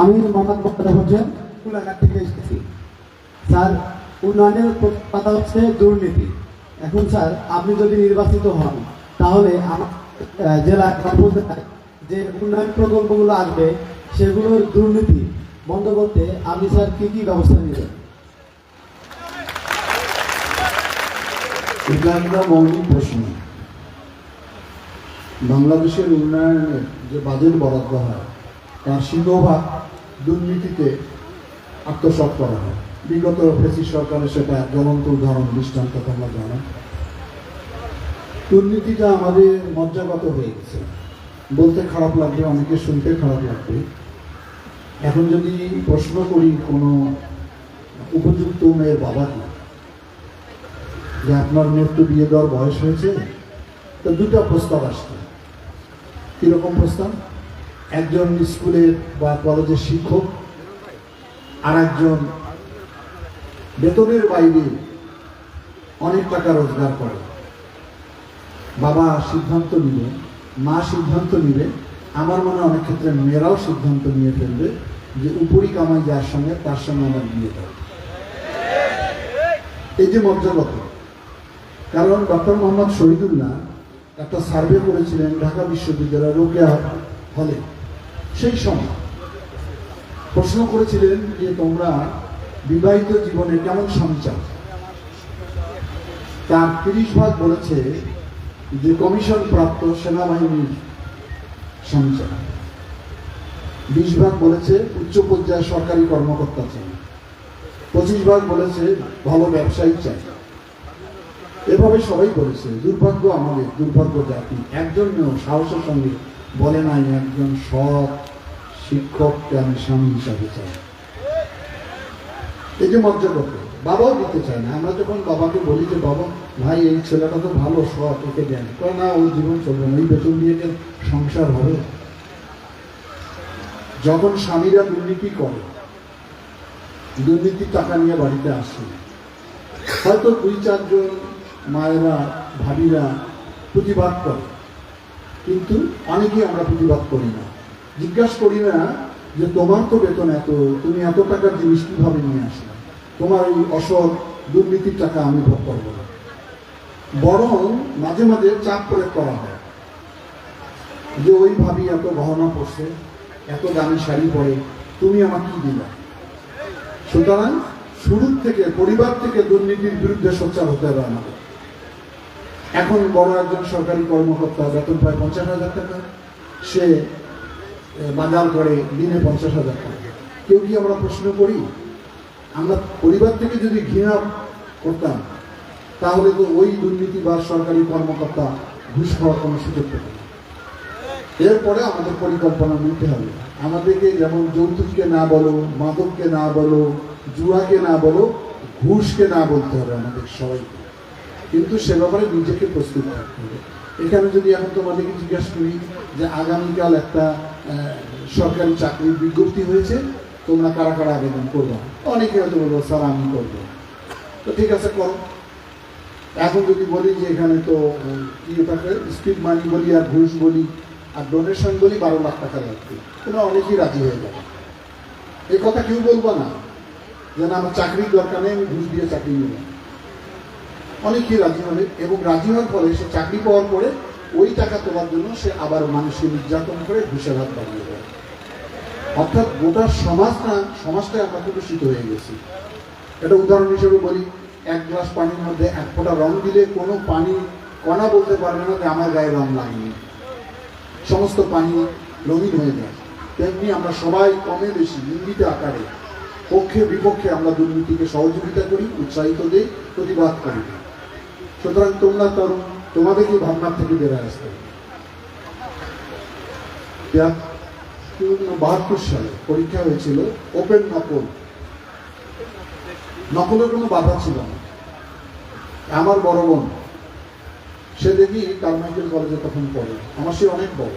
আমি মোহাম্মদ মোহাম্মদ হোসেন কুলাঘাট থেকে এসেছি। স্যার, উন্নয়নের কথা হচ্ছে দুর্নীতি। এখন স্যার, আপনি যদি নির্বাচিত হন, তাহলে জেলা যে উন্নয়ন প্রকল্পগুলো আসবে, সেগুলোর দুর্নীতি বন্ধ করতে আপনি স্যার কি কি ব্যবস্থা নেবেন? বাংলাদেশের উন্নয়নের যে বাজেট বরাদ্দ হয়, তার সিংহভাগ দুর্নীতিতে আত্মসাৎ করা হয়। বিগত ফেসি সরকারের সেটা জ্বলন্ত উদাহরণ, দৃষ্টান্ত তোমরা জানো। দুর্নীতিটা আমাদের মজ্জাগত হয়ে গেছে। বলতে খারাপ লাগবে, অনেকে শুনতে খারাপ লাগবে। এখন যদি প্রশ্ন করি কোনো উপযুক্ত মেয়ের বাবাকে, যে আপনার মেয়ের তো বিয়ে দেওয়ার বয়স হয়েছে, তো দুটো প্রস্তাব আসছে। কীরকম প্রস্তাব? একজন স্কুলের বা কলেজের শিক্ষক আর একজন বেতনের বাইরে অনেক টাকা রোজগার করে। বাবা সিদ্ধান্ত নিবে, মা সিদ্ধান্ত নিবে। আমার মনে অনেক ক্ষেত্রে মেয়েরাও সিদ্ধান্ত নিয়ে ফেলবে যে উপরি কামাই যার সঙ্গে, তার সঙ্গে আমার বিয়ে দেয় এই যে মজ্জাগত কারণ ডক্টর মোহাম্মদ শহীদুল্লাহ একটা সার্ভে করেছিলেন ঢাকা বিশ্ববিদ্যালয় রোকেয়া হলে। সেই সময় প্রশ্ন করেছিলেন যে তোমরা বিবাহিত জীবনে কেমন স্বামী চাও? তার তিরিশ ভাগ বলেছে যে কমিশন প্রাপ্ত সেনাবাহিনীর স্বামী চায় বিশ ভাগ বলেছে উচ্চ পর্যায়ে সরকারি কর্মকর্তা চাই পঁচিশ ভাগ বলেছে ভালো ব্যবসায়ী চাই এভাবে সবাই বলেছে, দুর্ভাগ্য আমাদের, দুর্ভাগ্য জাতি। একজন সাহসের সঙ্গে বলে নাই একজন সৎ শিক্ষককে আমি স্বামী হিসাবে চাই। এই যে মর্যাদা বাবাও দিতে চায় না। আমরা যখন বাবাকে বলি যে, বাবা, ভাই, এই ছেলেটা তো ভালো, সৎ ওকে দেন। কয়, না ওই জীবন চলবে না ওই বেতন দিয়ে সংসার হবে। যখন স্বামীরা দুর্নীতি করে দুর্নীতি টাকা নিয়ে বাড়িতে আসে, হয়তো দুই, চারজন মায়েরা, ভাবিরা প্রতিবাদ করে। কিন্তু অনেকেই আমরা প্রতিবাদ করি না। জিজ্ঞাসা করি না যে তোমার তো বেতন এত, তুমি এত টাকার জিনিস কীভাবে নিয়ে আসলে? তোমার এই অসৎ দুর্নীতির টাকা আমি ভোগ করব না। বরং মাঝে মাঝে চাপ প্রয়োগ করা হয়। যে ওই ভাবি এত গহনা পড়ছে এত দামি শাড়ি পরে, তুমি আমাকে কি দিলা? সুতরাং শুরুর থেকে, পরিবার থেকে দুর্নীতির বিরুদ্ধে সোচ্চার হতে হবে আমাদের। এখন বড় একজন সরকারি কর্মকর্তা, বেতন পায় পঞ্চাশ হাজার টাকা, সে বাজার করে দিনে পঞ্চাশ হাজার টাকা। কেউ কি আমরা প্রশ্ন করি? আমরা পরিবার থেকে যদি ঘৃণা করতাম, তাহলে তো ওই দুর্নীতি বা সরকারি কর্মকর্তা ঘুষ খাওয়ার কোনো সুযোগ পেত এরপরে আমাদের পরিকল্পনা নিতে হবে। আমাদেরকে যেমন যৌতুককে না বলো, মাদককে না বলো, জুয়াকে না বলো, ঘুষকে না বলতে হবে আমাদের সবাইকে। কিন্তু সে ব্যাপারে নিজেকে প্রস্তুত থাকতে হবে। এখানে যদি এখন তোমাদেরকে জিজ্ঞাসা করি যে আগামীকাল একটা সরকারি চাকরির বিজ্ঞপ্তি হয়েছে, তোমরা কারা কারা আবেদন করব? অনেকে হয়তো বলব, স্যার, আমি করব। তো ঠিক আছে, করো। এখন যদি বলি যে এখানে তো কি থাকে স্পিড মানি বলি আর ঘুষ বলি আর ডোনেশন বলি, বারো লাখ টাকা লাগবে। তোমরা অনেকেই রাজি হয়ে যাবে। এই কথা কেউ বলব না যেন আমার চাকরির দরকার নেই, আমি ঘুষ দিয়ে চাকরি নেব। অনেকেই রাজি হবে এবং রাজি হওয়ার পরে সে চাকরি পাওয়ার পরে ওই টাকা তোলার জন্য সে আবার মানুষকে নির্যাতন করে ঘুষের বাড়িয়ে দেয় অর্থাৎ গোটা সমাজটা, সমাজটাই আমরা প্রদূষিত হয়ে গেছি। এটা উদাহরণ হিসেবে বলি, এক গ্লাস পানির মধ্যে এক ফোঁটা রং দিলে কোনো পানি কণা বলতে পারবে না যে আমার গায়ে রং লাগেনি। সমস্ত পানি রঙিন হয়ে যায়। তেমনি আমরা সবাই কমে বেশি নিন্দিত আকারে, পক্ষে বিপক্ষে আমরা দুর্নীতিকে সহযোগিতা করি, উৎসাহিত দিই, প্রতিবাদ করি। সুতরাং তোমরা তরুণ তোমাদেরকে ভাবনার থেকে বেড়ে আসতে বাহাত্তর সালে পরীক্ষা হয়েছিল ওপেন নকল। নকলের কোনো বাধা ছিল না। আমার বড় বোন, সে দেখি কারমাইকেল কলেজে তখন পড়ে। আমার সে অনেক বড়।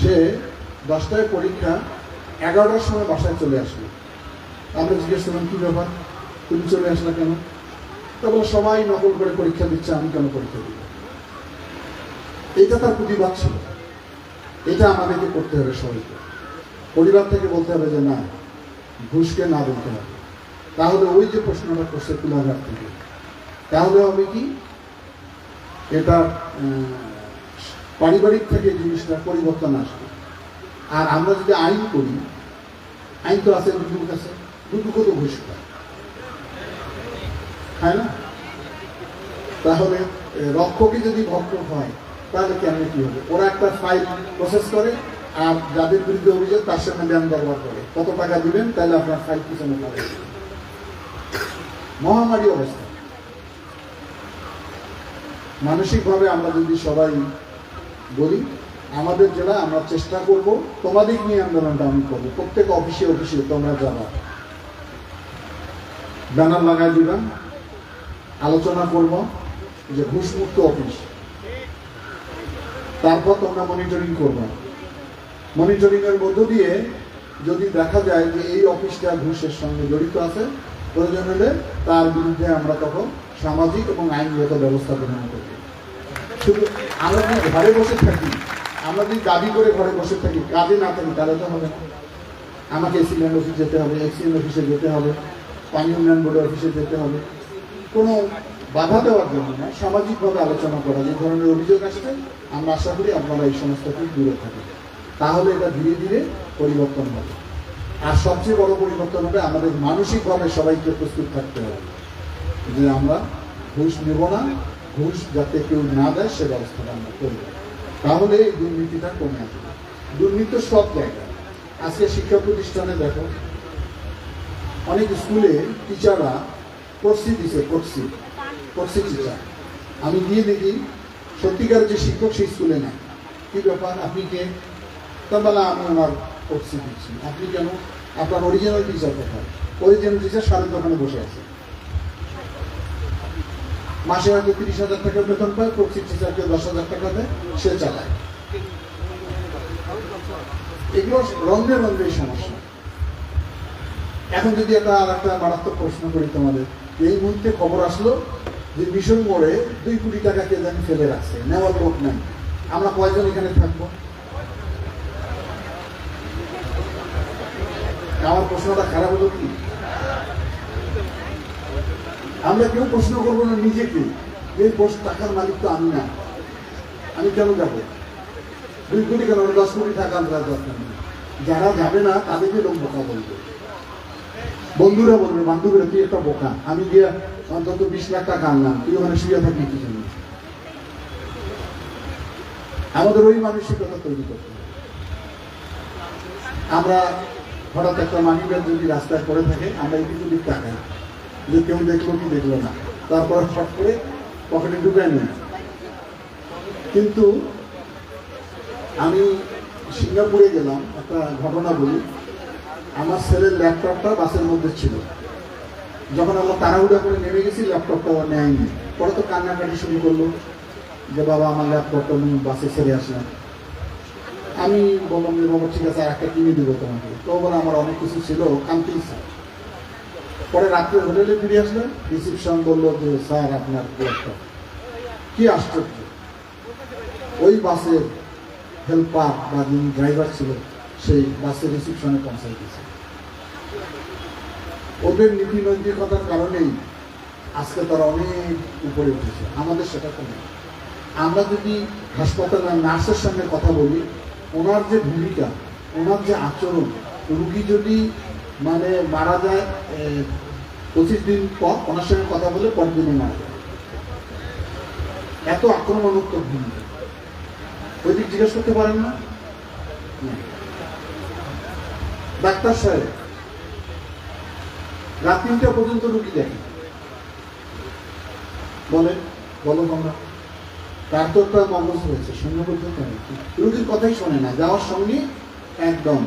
সে দশটায় পরীক্ষা, এগারোটার সময় বাসায় চলে আসলো। আমরা জিজ্ঞেস করলাম, কী ব্যাপার? তুমি চলে আসলে কেন? তারপরে সবাই নকল করে পরীক্ষা দিচ্ছে, আমি কেন পরীক্ষা দিব? এটা তার প্রতিবাদ ছিল। এটা আমাদেরকে করতে হবে সবাইকে। পরিবার থেকে বলতে হবে যে, না, ঘুষকে না বলতে হবে। তাহলে ওই যে প্রশ্নটা করছে কুলাঘাট থেকে, তাহলে হবে কি? এটা পারিবারিক থেকে জিনিসটা পরিবর্তন আসবে। আর আমরা যদি আইন করি, আইন তো আছে দুটোর কাছে দুটুকু তো ঘুষ খায় খায় না? তাহলে এ, রক্ষকই যদি ভক্ষক হয় তাহলে কেমন কি হবে? ওরা একটা ফাইল প্রসেস করে আর যাদের বিরুদ্ধে অভিযোগ তার সঙ্গে ব্যায়াম ব্যবহার করে। কত টাকা দিবেন তাহলে আপনার ফাইল পিছনে পাবে মহামারী অবস্থা। মানসিকভাবে আমরা যদি সবাই বলি আমাদের জেলা আমরা চেষ্টা করব তোমাদের নিয়ে আন্দোলনটা আমি করব। প্রত্যেক অফিসে অফিসে তোমরা যাবা। ব্যানার লাগাই দিবা। আলোচনা করব যে ঘুষমুক্ত অফিস। তারপর তোমরা মনিটরিং করবে। মনিটরিং এর মধ্য দিয়ে যদি দেখা যায় যে এই অফিসটা ঘুষের সঙ্গে জড়িত আছে, প্রয়োজন হলে তার বিরুদ্ধে আমরা তখন সামাজিক এবং আইনগত ব্যবস্থা গ্রহণ করব। শুধু আমরা ঘরে বসে থাকি? আমরা যদি দাবি করে ঘরে বসে থাকি? কাজে না থাকি, তাহলে তো হবে আমাকে এসিল্যান্ড অফিস যেতে হবে এক্সিডেন্ট অফিসে যেতে হবে, পানি উন্নয়ন বোর্ডের অফিসে যেতে হবে। কোনো বাধা দেওয়ার জন্য না সামাজিকভাবে আলোচনা করা, যে ধরনের অভিযোগ আসছে, আমরা আশা করি আপনারা এই সমস্ত দূরে থাকেন। তাহলে এটা ধীরে ধীরে পরিবর্তন হবে। আর সবচেয়ে বড় পরিবর্তন হবে, আমাদের মানসিকভাবে সবাইকে প্রস্তুত থাকতে হবে, যে আমরা ঘুষ নেব না, ঘুষ যাতে কেউ না দেয়, সে ব্যবস্থাটা আমরা করব। তাহলে এই দুর্নীতিটা কমে আসবে। দুর্নীতি সব জায়গায়। আজকে শিক্ষা প্রতিষ্ঠানে দেখো, অনেক স্কুলে টিচাররা প্রক্সি দিছে প্রক্সি প্রক্সি টিচার আমি গিয়ে দেখি সত্যিকার যে শিক্ষক সেই স্কুলে নেয় কি ব্যাপার? আপনি কে? তা বলে আমি আমার প্রক্সি দিচ্ছি আপনি কেন? আপনার অরিজিনাল টিচার কোথায়? অরিজিনাল টিচার সারের দোকানে বসে আছে। মাসে হয়তো তিরিশ হাজার টাকা বেতন পায় প্রক্সি টিচারকে দশ হাজার টাকা দেয়, সে চালায়। এগুলো রঙে রঙে সমস্যা। এখন যদি একটা আর একটা মারাত্মক প্রশ্ন করি তোমাদের এই মুহূর্তে খবর আসলো যে মিশন মোড়ে দুই কোটি টাকা কে জানি ফেলে রাখছে, নেওয়ার লোক নাই। আমরা কয়জন এখানে থাকব? আমার প্রশ্নটা খারাপ হলো কি? আমরা কেউ প্রশ্ন করব না নিজেকে এই টাকার মালিক তো আমি না। আমি কেন যাব? দুই কোটি কেন? দশ কোটি টাকা আমরা যারা যাবে না, তাদেরকে লোক বোকা বলবে। বন্ধুরা বলবে, বান্ধবীরা, তুই একটা বোকা। আমি গিয়ে অন্তত বিশ লাখ টাকা আনলাম। তুই ওখানে শুয়ে থাকবি কি জন্য? আমাদের ওই মানসিকতা তৈরি করতে আমরা হঠাৎ একটা মানি ব্যাগ যদি রাস্তায় পড়ে থাকে, আমরা এদিকে দিক তাকাই। যে কেউ দেখল কি দেখল না। তারপরে শট করে পকেটে ঢুকে নিই কিন্তু আমি সিঙ্গাপুরে গেলাম, একটা ঘটনা বলি। আমার ছেলের ল্যাপটপটা বাসের মধ্যে ছিল। যখন আমরা তাড়াহুড়া করে নেমে গেছি, ল্যাপটপটা ও নেয়নি। পরে তো কান্নাকাটি শুরু করল যে, বাবা, আমার ল্যাপটপটা আমি বাসে ছেড়ে আসলাম। আমি বললাম যে, বাবা, ঠিক আছে একটা কিনে দেবো তোমাকে। তো বলে, আমার অনেক কিছু ছিল কানতেই স্যার পরে রাত্রে হোটেলে ফিরে আসলেন রিসিপশন বলল যে, স্যার, আপনার ল্যাপটপ। কি আশ্চর্য! ওই বাসের হেল্পার বা যিনি ড্রাইভার ছিল সেই বাসের রিসিপশনে পৌঁছাই দিয়েছে। ওদের নীতি নৈতিকতার কারণেই আজকে তারা অনেক উপরে উঠেছে। আমাদের সেটা কমে আমরা যদি হাসপাতালের নার্সের সঙ্গে কথা বলি, ওনার যে ভূমিকা, ওনার যে আচরণ, রুগী যদি মানে মারা যায় পঁচিশ দিন পর ওনার সঙ্গে কথা বলে পরের দিনে মারা যায়। এত আক্রমণাত্মক ভূমিকা। ওই দিক জিজ্ঞেস করতে পারেন না। ডাক্তার সাহেব, রাত তিনটা পর্যন্ত রুগী দেখে। বলেন, বলো তোমরা তার তো একটা মগজ হয়েছে, শূন্য পর্যন্ত রুগীর কথাই শোনে না, যাওয়ার সঙ্গে একদম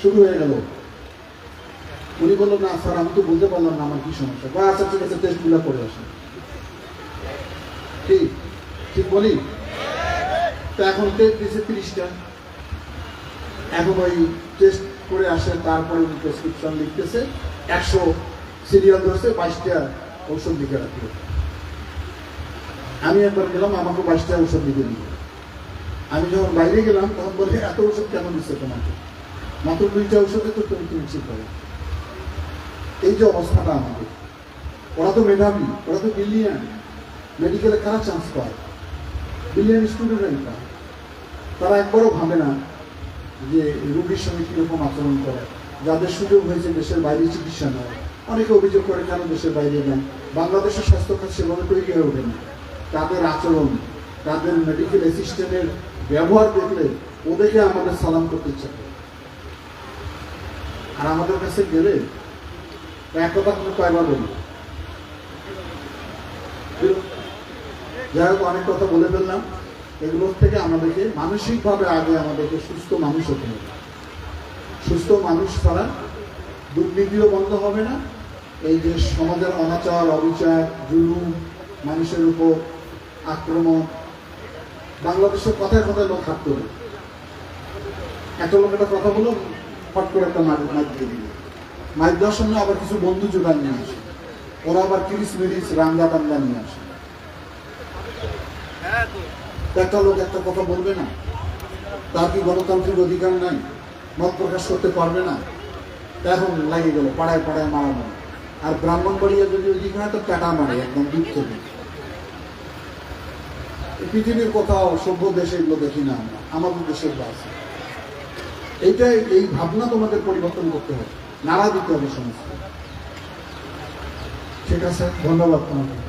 শুরু হয়ে গেল। উনি বলল, না, স্যার, আমি তো বলতে পারলাম না আমার কি সমস্যা। বা আচ্ছা ঠিক আছে টেস্টগুলো করে আসেন ঠিক ঠিক বলি? তো এখন টেস্ট দিয়েছে তিরিশটা। এখন ওই টেস্ট করে আসে, তারপরে উনি প্রেসক্রিপশন লিখতেছে। একশো সিরিয়াল ধরছে, বাইশটা ঔষধ লিখে রাখল। আমি একবার গেলাম, আমাকে বাইশটা ঔষধ লিখে দিল। আমি যখন বাইরে গেলাম, তখন বলে, এত ওষুধ কেন দিচ্ছে তোমাকে? মাত্র দুইটা ঔষধে তো তুমি তুমি ঠিক এই যে অবস্থাটা আমাদের। ওরা তো মেধাবী, ওরা তো বিলিয়ন মেডিকেলে কারা চান্স পায়? বিলিয়ান স্টুডেন্টরাই পায়। তারা একবারও ভাবে না যে রুগীর সঙ্গে কীরকম আচরণ করে, যাদের সুযোগ হয়েছে দেশের বাইরে চিকিৎসা নেওয়া অনেকে অভিযোগ করে কেন দেশের বাইরে নেন? বাংলাদেশের স্বাস্থ্যখাত সেভাবে তৈরি হয়ে ওঠেনি। তাদের আচরণ, তাদের মেডিকেল অ্যাসিস্ট্যান্টের ব্যবহার দেখলে ওদেরকে আমাদের সালাম করতে ইচ্ছা আর আমাদের কাছে গেলে এক কথা কোনো কয়বার বলি যাই হোক, অনেক কথা বলে ফেললাম। এগুলোর থেকে আমাদেরকে মানসিকভাবে আগে আমাদেরকে সুস্থ মানুষ হতে হবে। সুস্থ মানুষ ছাড়া দুর্নীতিও বন্ধ হবে না। এই যে সমাজের অনাচার, অবিচার, জুলুম, মানুষের উপর আক্রমণ, বাংলাদেশের কথায় কথায় লোক হাঁটতে হবে একটা লোক একটা কথা বলো, ফট করে একটা মাইক মাইক দিয়ে দিল মাইক দেওয়ার সঙ্গে আবার কিছু বন্ধু জোগাড় নিয়ে আসে। ওরা আবার কিরিস মিরিস রাঙ্গা টাঙ্গা নিয়ে আসে। একটা লোক একটা কথা বলবে না। তার কি গণতান্ত্রিক অধিকার নাই? মত প্রকাশ করতে পারবে না? এখন লাগিয়ে গেল পাড়ায় পাড়ায় মারামারি আর ব্রাহ্মণবাড়িয়া যদি অধিকার হয়, তো টাটা মারে একদম এই পৃথিবীর কোথাও সভ্য দেশে এগুলো দেখি না আমরা, আমাদের দেশের আছে। এইটাই, এই ভাবনা তোমাদের পরিবর্তন করতে হবে। নাড়া দিতে হবে সমস্ত। ঠিক আছে, ধন্যবাদ তোমাকে